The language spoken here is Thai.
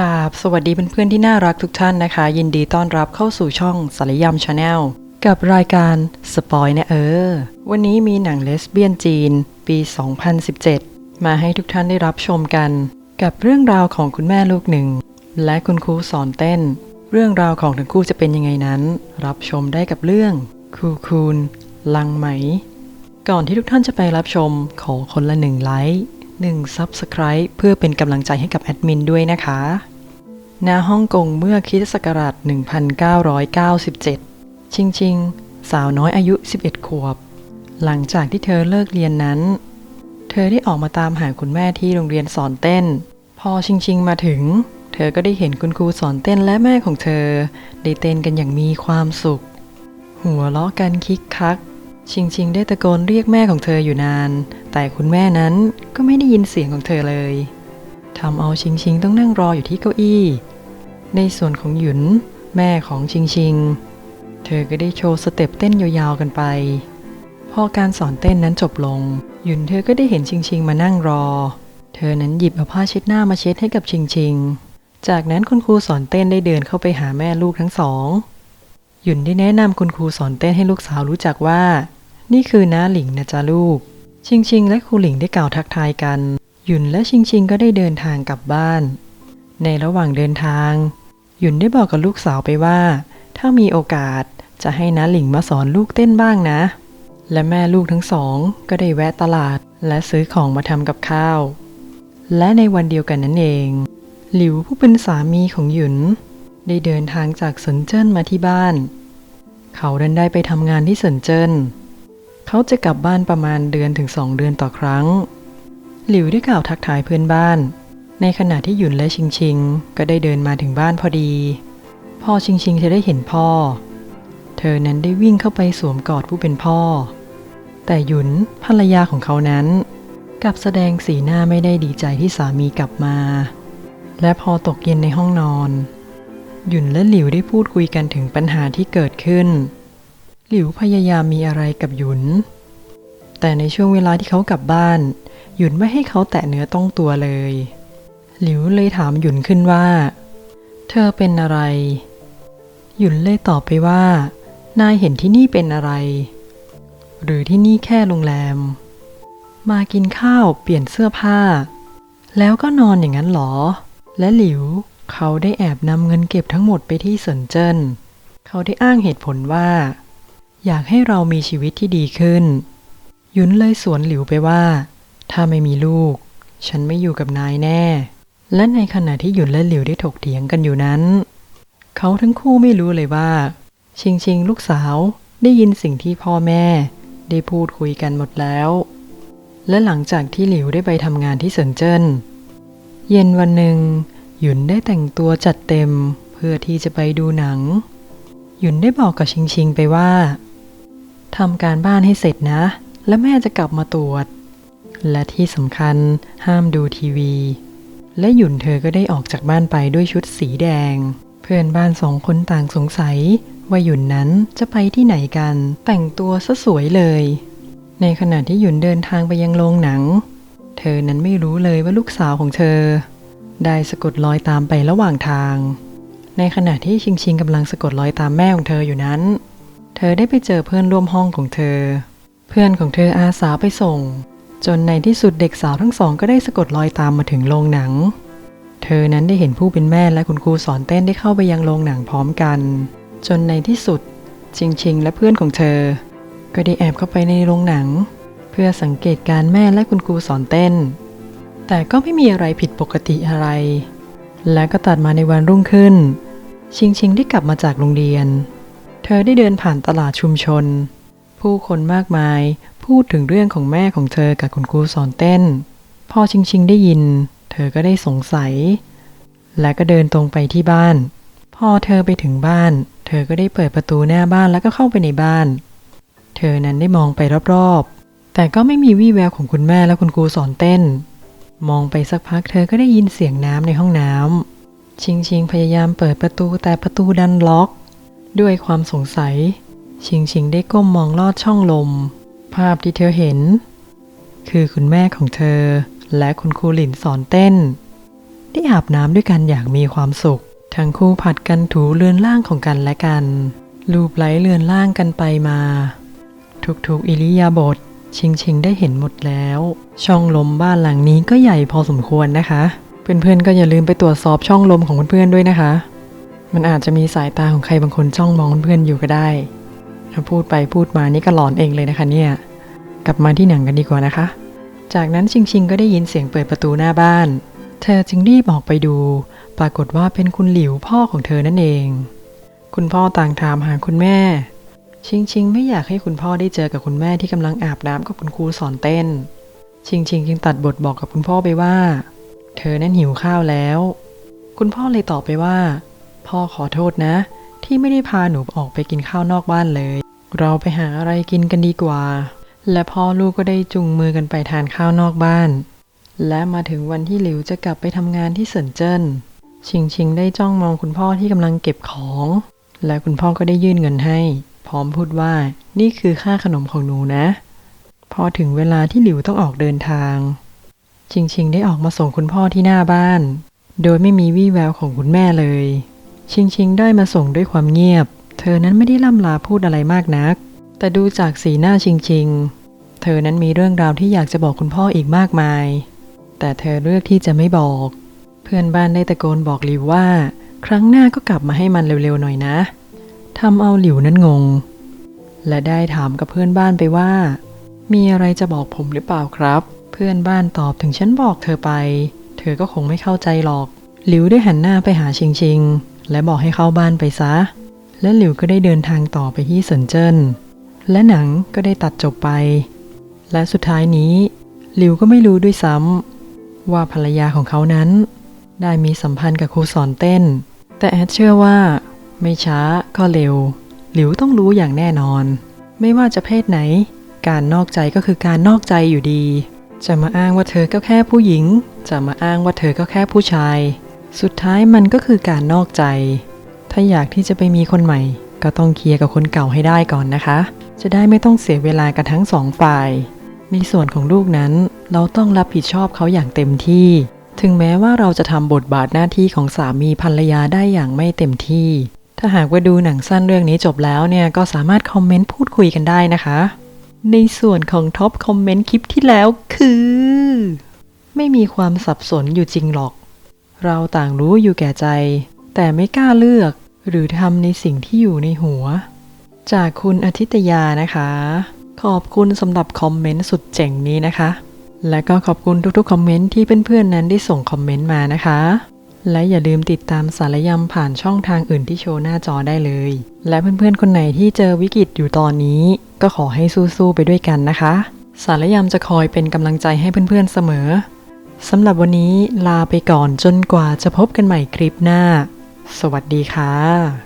ราบ สวัสดีเพื่อนๆที่น่ารักทุกท่านนะคะ ยินดีต้อนรับเข้าสู่ช่องสารยำชาแนลกับรายการสปอยนะเออ วันนี้มีหนังเลสเบี้ยนจีน ปี 2017 มาให้ทุกท่านได้รับชมกัน กับเรื่องราวของคุณแม่ลูกหนึ่ง และคุณครูสอนเต้น เรื่องราวของทั้งคู่จะเป็นยังไงนั้น รับชมได้กับเรื่องคูคูนลังไหม ก่อนที่ทุกท่านจะไปรับชมขอคนละหนึ่งไลค์ หนึ่ง Subscribe เพื่อเป็นกำลังใจให้กับแอดมินด้วยนะคะณฮ่องกงเมื่อคริสตศักราช 1997 ชิงชิง สาวน้อยอายุ 11 ขวบ หลังจากที่เธอเลิกเรียนนั้น เธอได้ออกมาตามหาคุณแม่ที่โรงเรียนสอนเต้น พอชิงชิงมาถึง เธอก็ได้เห็นคุณครูสอนเต้นและแม่ของเธอ ได้เต้นกันอย่างมีความสุข หัวเราะกันคิกคัก ชิงชิงได้ตะโกนเรียกแม่ของเธออยู่นาน แต่คุณแม่นั้นก็ไม่ได้ยินเสียงของเธอเลยทำเอาชิงชิงต้องนั่งรออยู่ที่เก้าอี้ ในส่วนของหยุน แม่ของชิงชิง เธอก็ได้โชว์สเต็ปเต้นยาวๆกันไป พอการสอนเต้นนั้นจบลง หยุนเธอก็ได้เห็นชิงชิงมานั่งรอ เธอนั้นหยิบเอาผ้าเช็ดหน้ามาเช็ดให้กับชิงชิง จากนั้นคุณครูสอนเต้นได้เดินเข้าไปหาแม่ลูกทั้งสอง หยุนได้แนะนำคุณครูสอนเต้นให้ลูกสาวรู้จักว่า นี่คือน้าหลิงนะจ๊ะลูก ชิงชิงและครูหลิงได้กล่าวทักทายกัน หยุนและชิงชิงก็ได้เดินทางกลับบ้าน ในระหว่างเดินทาง หยุนได้บอกกับลูกสาวไปว่า ถ้ามีโอกาสจะให้น้าหลิงมาสอนลูกเต้นบ้างนะ และแม่ลูกทั้งสองก็ได้แวะตลาดและซื้อของมาทำกับข้าว และในวันเดียวกันนั้นเอง หลิวผู้เป็นสามีของหยุน ได้เดินทางจากเซินเจิ้นมาที่บ้าน เขาดันได้ไปทำงานที่เซินเจิ้น เขาจะกลับบ้านประมาณเดือนถึงสองเดือนต่อครั้ง หลิวได้กล่าวทักทายเพื่อนบ้าน ในขณะที่หยุนและชิงชิง ก็ได้เดินมาถึงบ้านพอดี พ่อชิงชิงเธอได้เห็นพ่อ เธอนั้นได้วิ่งเข้าไปสวมกอดผู้เป็นพ่อ แต่หยุนภรรยาของเขานั้นกลับแสดงสีหน้าไม่ได้ดีใจที่สามีกลับมา และพอตกเย็นในห้องนอน หยุนและหลิวได้พูดคุยกันถึงปัญหาที่เกิดขึ้น หลิวพยายามมีอะไรกับหยุน แต่ในช่วงเวลาที่เขากลับบ้าน หยุนไม่ให้เขาแตะเนื้อต้องตัวเลย หลิวเลยถามหยุนขึ้นว่า เธอเป็นอะไร หยุนเลยตอบไปว่า นายเห็นที่นี่เป็นอะไร หรือที่นี่แค่โรงแรม มากินข้าวเปลี่ยนเสื้อผ้า แล้วก็นอนอย่างนั้นหรอ และหลิวเขาได้แอบนำเงินเก็บทั้งหมดไปที่เซินเจิ้น เขาได้อ้างเหตุผลว่า อยากให้เรามีชีวิตที่ดีขึ้นหยุนเลยสวนหลิวไปว่า ถ้าไม่มีลูก ฉันไม่อยู่กับนายแน่ และในขณะที่หยุนและหลิวได้ถกเถียงกันอยู่นั้น เขาทั้งคู่ไม่รู้เลยว่า ชิงชิงลูกสาวได้ยินสิ่งที่พ่อแม่ ได้พูดคุยกันหมดแล้ว และหลังจากที่หลิวได้ไปทำงานที่เซินเจิ้นเย็นวันหนึ่งหยุนได้แต่งตัวจัดเต็มเพื่อที่จะไปดูหนัง หยุนได้บอกกับชิงชิงไปว่า ทำการบ้านให้เสร็จนะ และแม่จะกลับมาตรวจ และที่สำคัญห้ามดูทีวี และหยุนเธอก็ได้ออกจากบ้านไปด้วยชุดสีแดง เพื่อนบ้านสองคนต่างสงสัย ว่าหยุนนั้นจะไปที่ไหนกัน แต่งตัวซะสวยเลย ในขณะที่หยุนเดินทางไปยังโรงหนัง เธอนั้นไม่รู้เลยว่าลูกสาวของเธอ ได้สะกดรอยตามไประหว่างทาง ในขณะที่ชิงชิงกำลังสะกดรอยตามแม่ของเธออยู่นั้น เธอได้ไปเจอเพื่อนร่วมห้องของเธอ เพื่อนของเธออาสาไปส่ง จนในที่สุดเด็กสาวทั้งสองก็ได้สะกดรอยตามมาถึงโรงหนัง เธอนั้นได้เห็นผู้เป็นแม่และคุณครูสอนเต้นได้เข้าไปยังโรงหนังพร้อมกัน จนในที่สุดชิงชิงและเพื่อนของเธอ ก็ได้แอบเข้าไปในโรงหนัง เพื่อสังเกตการแม่และคุณครูสอนเต้น แต่ก็ไม่มีอะไรผิดปกติอะไร และก็ตัดมาในวันรุ่งขึ้น ชิงชิงได้กลับมาจากโรงเรียน เธอได้เดินผ่านตลาดชุมชน ผู้คนมากมายพูดถึงเรื่องของแม่ของเธอกับคุณครูสอนเต้น พอชิงชิงได้ยิน เธอก็ได้สงสัย และก็เดินตรงไปที่บ้าน พอเธอไปถึงบ้าน เธอก็ได้เปิดประตูหน้าบ้านแล้วก็เข้าไปในบ้าน เธอนั้นได้มองไปรอบๆ แต่ก็ไม่มีวี่แววของคุณแม่และคุณครูสอนเต้น มองไปสักพักเธอก็ได้ยินเสียงน้ำในห้องน้ำชิงชิงพยายามเปิดประตูแต่ประตูดันล็อก ด้วยความสงสัย ชิงชิงได้ก้มมองลอดช่องลม ภาพที่เธอเห็น คือคุณแม่ของเธอ และคุณครูหลินสอนเต้นได้อาบน้ำด้วยกันอย่างมีความสุข ทั้งคู่ผัดกันถูเรือนร่างของกันและกัน ลูบไล้เรือนร่างกันไปมา ทุกๆอิริยาบถชิงชิงได้เห็นหมดแล้ว ช่องลมบ้านหลังนี้ก็ใหญ่พอสมควรนะคะ เพื่อนๆก็อย่าลืมไปตรวจสอบช่องลมของเพื่อนๆด้วยนะคะ มันอาจจะมีสายตาของใครบางคนจ้องมองเพื่อนอยู่ก็ได้ถ้าพูดไปพูดมานี่ก็หลอนเองเลยนะคะเนี่ย กลับมาที่หนังกันดีกว่านะคะ จากนั้นชิงชิงก็ได้ยินเสียงเปิดประตูหน้าบ้าน เธอจึงรีบออกไปดู ปรากฏว่าเป็นคุณหลิวพ่อของเธอนั่นเอง คุณพ่อต่างถามหาคุณแม่ ชิงชิงไม่อยากให้คุณพ่อได้เจอกับคุณแม่ที่กำลังอาบน้ำกับคุณครูสอนเต้น ชิงชิงจึงตัดบทบอกกับคุณพ่อไปว่า เธอนั้นหิวข้าวแล้ว คุณพ่อเลยตอบไปว่า พ่อขอโทษนะ ที่ไม่ได้พาหนูออกไปกินข้าวนอกบ้านเลย เราไปหาอะไรกินกันดีกว่า และพ่อลูกก็ได้จุงมือกันไปทานข้าวนอกบ้าน และมาถึงวันที่หลิวจะกลับไปทำงานที่เซินเจิ้นชิงชิงได้จ้องมองคุณพ่อที่กำลังเก็บของ และคุณพ่อก็ได้ยื่นเงินให้ พร้อมพูดว่านี่คือค่าขนมของหนูนะ พอถึงเวลาที่หลิวต้องออกเดินทาง ชิงชิงได้ออกมาส่งคุณพ่อที่หน้าบ้าน โดยไม่มีวี่แววของคุณแม่เลย ชิงชิงได้มาส่งด้วยความเงียบ เธอนั้นไม่ได้ล่ำลาพูดอะไรมากนัก แต่ดูจากสีหน้าชิงชิง เธอนั้นมีเรื่องราวที่อยากจะบอกคุณพ่ออีกมากมาย แต่เธอเลือกที่จะไม่บอก เพื่อนบ้านได้ตะโกนบอกหลิวว่า ครั้งหน้าก็กลับมาให้มันเร็วๆหน่อยนะทำเอาหลิวนั้นงง และได้ถามกับเพื่อนบ้านไปว่า มีอะไรจะบอกผมหรือเปล่าครับ เพื่อนบ้านตอบถึงฉันบอกเธอไป เธอก็คงไม่เข้าใจหรอก หลิวได้หันหน้าไปหาชิงชิง และบอกให้เข้าบ้านไปซะ และหลิวก็ได้เดินทางต่อไปที่เซินเจิ้น และหนังก็ได้ตัดจบไป และสุดท้ายนี้ หลิวก็ไม่รู้ด้วยซ้ำว่าภรรยาของเขานั้น ได้มีสัมพันธ์กับครูสอนเต้น แต่แอดเชื่อว่า ไม่ช้าก็เร็ว หลิวต้องรู้อย่างแน่นอน ไม่ว่าจะเพศไหน การนอกใจก็คือการนอกใจอยู่ดี จะมาอ้างว่าเธอก็แค่ผู้หญิง จะมาอ้างว่าเธอก็แค่ผู้ชาย สุดท้ายมันก็คือการนอกใจ ถ้าอยากที่จะไปมีคนใหม่ ก็ต้องเคลียร์กับคนเก่าให้ได้ก่อนนะคะ จะได้ไม่ต้องเสียเวลากันทั้งสองฝ่าย ในส่วนของลูกนั้น เราต้องรับผิดชอบเขาอย่างเต็มที่ ถึงแม้ว่าเราจะทำบทบาทหน้าที่ของสามีภรรยาได้อย่างไม่เต็มที่ ถ้าหากว่าดูหนังสั้นเรื่องนี้จบแล้วเนี่ยก็สามารถคอมเมนต์พูดคุยกันได้นะคะ ในส่วนของท็อปคอมเมนต์คลิปที่แล้วคือ ไม่มีความสับสนอยู่จริงหรอก เราต่างรู้อยู่แก่ใจ แต่ไม่กล้าเลือก หรือทำในสิ่งที่อยู่ในหัว จากคุณอาทิตยานะคะ ขอบคุณสำหรับคอมเมนต์สุดเจ๋งนี้นะคะ และก็ขอบคุณทุกๆคอมเมนต์ที่เพื่อนๆนั้นได้ส่งคอมเมนต์มานะคะ และอย่าลืมติดตามสารยำผ่านช่องทางอื่นที่โชว์หน้าจอได้เลย และเพื่อนๆคนไหนที่เจอวิกฤตอยู่ตอนนี้ ก็ขอให้สู้ๆไปด้วยกันนะคะ สารยำจะคอยเป็นกำลังใจให้เพื่อนๆเสมอ สำหรับวันนี้ลาไปก่อนจนกว่าจะพบกันใหม่คลิปหน้า สวัสดีค่ะ